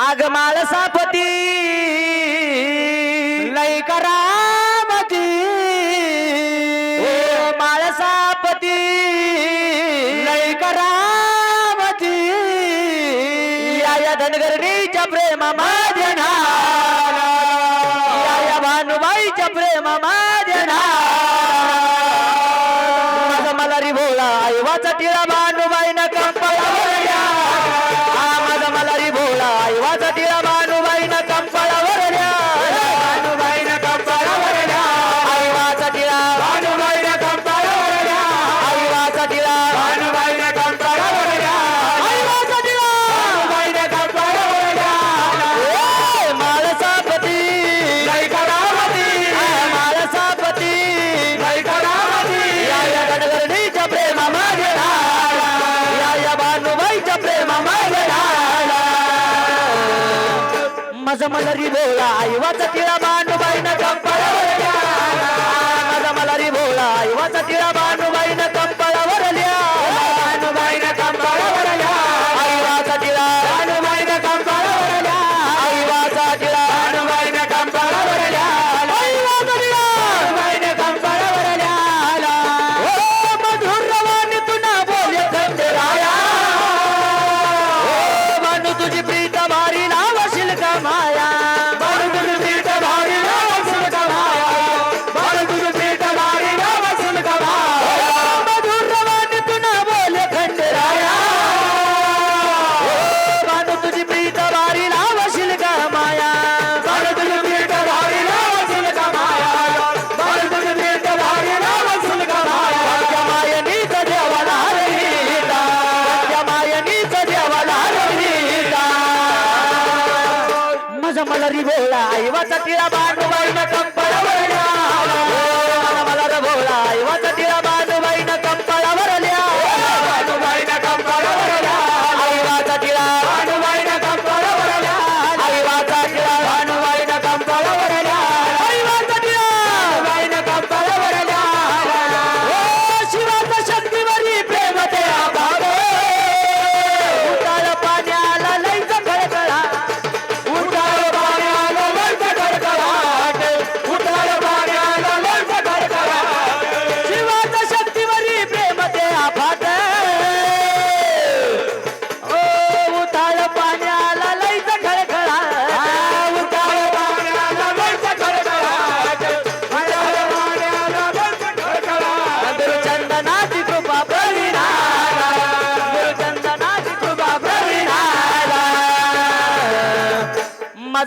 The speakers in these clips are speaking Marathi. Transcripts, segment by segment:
आगमाळ सापती. लय करामती. माळ सापती. लय करामती. या या धनगरणीच्या प्रेमा माझ्या या या भानुबाईच्या प्रेमा माझ्या मला रिभोळा आई वाचा टिळा भानुबाई न कंपळा मज मलरी भोळा आईवाचा तिळा बांधूबाईनं कंपाळा मज मलरी भोळा आईवाचा तिळा न कंप ಗೋಳ ಇವತ್ತ ತೀರ ಬಾಂಡು ಬಣ್ಣ ಕಂಬಳ ಬಣ್ಣ ಮಲರ ಗೋಳ ಇವತ್ತ ತೀರ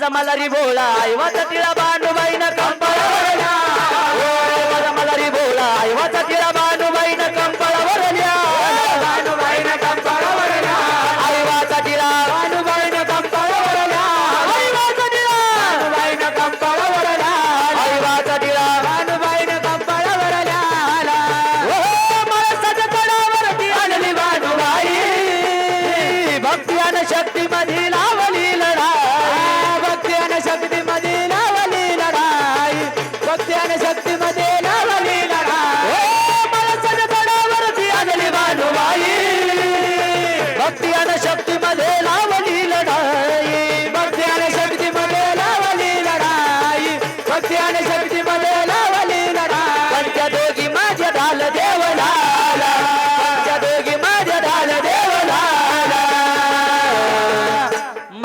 माझा मला रिभोळा आईवाचा तिला बांडूबाई न कंपळा माझा हो, मला रिभोळा आईवाचा तिला बांडूबाई न कंपळा वरल्या बांडूबाई न कंपळा वरल्या आईवाचा तिला बांडूबाई न कंपळा वरल्या आईवाचा तिला बांडूबाई न कंपळा वरल्या आईवाचा तिला बांडूबाई न कंपळा वरल्या हो, माणसाच्या तळावरती आणली बांडूबाई भक्ती आणि शक्ती मधील आवली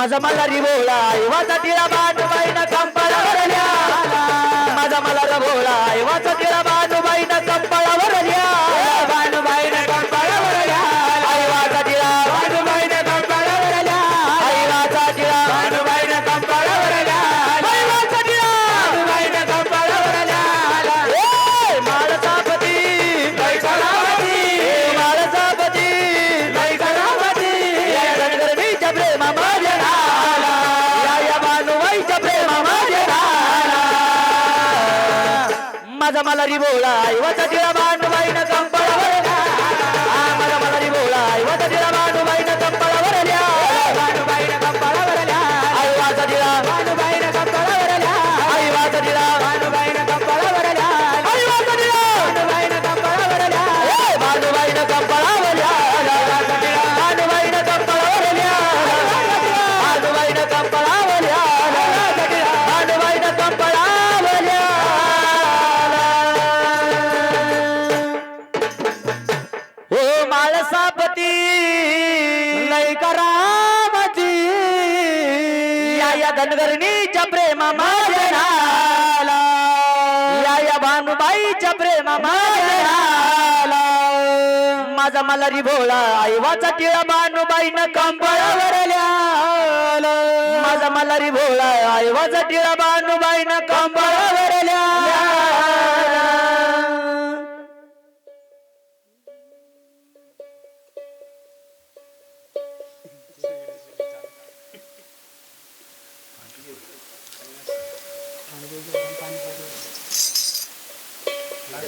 माझा मला रिवोळा युवासाठी बांधवाईना काम पाला माझा मला मला रिबोळा युवाचा तिला भांडवा या धनगरणीच्या प्रेमा माझ्याला या या भानुबाईच्या प्रेमा माझ्याला माझा मला रिभोळा आईवाचा टिळा भानुबाईनं कंबळावरल्या माझा मला रिभोळा आईवाचा टिळा भानुबाईनं कंबळावरल्या